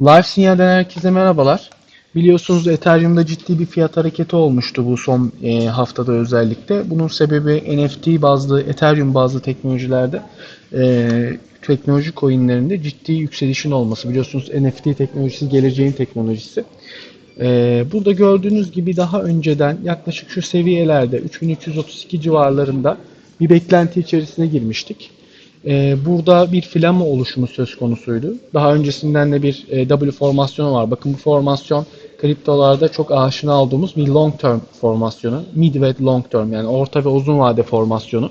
Live Sinyal'den herkese merhabalar. Biliyorsunuz Ethereum'da ciddi bir fiyat hareketi olmuştu bu son e, haftada özellikle. Bunun sebebi NFT bazlı, Ethereum bazlı teknolojilerde e, teknoloji coinlerinde ciddi yükselişin olması. Biliyorsunuz NFT teknolojisi geleceğin teknolojisi. E, burada gördüğünüz gibi daha önceden yaklaşık şu seviyelerde 3332 civarlarında bir beklenti içerisine girmiştik. Ee, burada bir flama oluşumu söz konusuydu. Daha öncesinden de bir e, W formasyonu var. Bakın bu formasyon kriptolarda çok aşina olduğumuz bir long term formasyonu. Mid ve long term yani orta ve uzun vade formasyonu.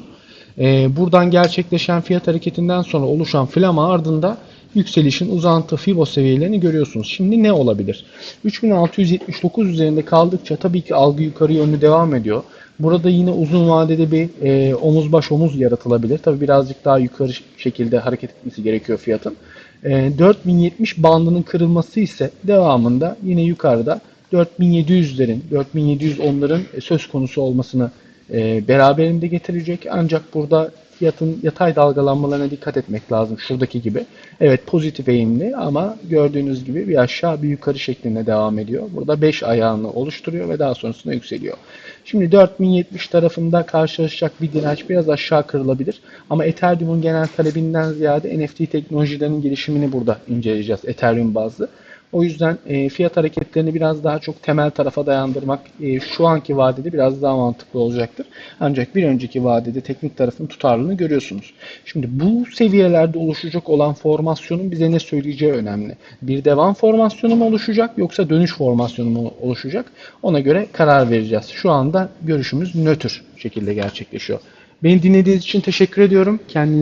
Ee, buradan gerçekleşen fiyat hareketinden sonra oluşan flama ardında yükselişin uzantı Fibo seviyelerini görüyorsunuz. Şimdi ne olabilir? 3679 üzerinde kaldıkça tabii ki algı yukarı yönlü devam ediyor. Burada yine uzun vadede bir e, omuz baş omuz yaratılabilir. Tabii birazcık daha yukarı şekilde hareket etmesi gerekiyor fiyatın. E, 4070 bandının kırılması ise devamında yine yukarıda 4700'lerin, 4710'ların söz konusu olmasını e, beraberinde getirecek. Ancak burada fiyatın yatay dalgalanmalarına dikkat etmek lazım. Şuradaki gibi. Evet pozitif eğimli ama gördüğünüz gibi bir aşağı bir yukarı şeklinde devam ediyor. Burada 5 ayağını oluşturuyor ve daha sonrasında yükseliyor. Şimdi 4070 tarafında karşılaşacak bir direnç biraz aşağı kırılabilir. Ama Ethereum'un genel talebinden ziyade NFT teknolojilerinin gelişimini burada inceleyeceğiz Ethereum bazlı. O yüzden e, fiyat hareketlerini biraz daha çok temel tarafa dayandırmak e, şu anki vadede biraz daha mantıklı olacaktır. Ancak bir önceki vadede teknik tarafın tutarlılığını görüyorsunuz. Şimdi bu seviyelerde oluşacak olan formasyonun bize ne söyleyeceği önemli. Bir devam formasyonu mu oluşacak yoksa dönüş formasyonu mu oluşacak? Ona göre karar vereceğiz. Şu anda görüşümüz nötr şekilde gerçekleşiyor. Beni dinlediğiniz için teşekkür ediyorum. Kendinize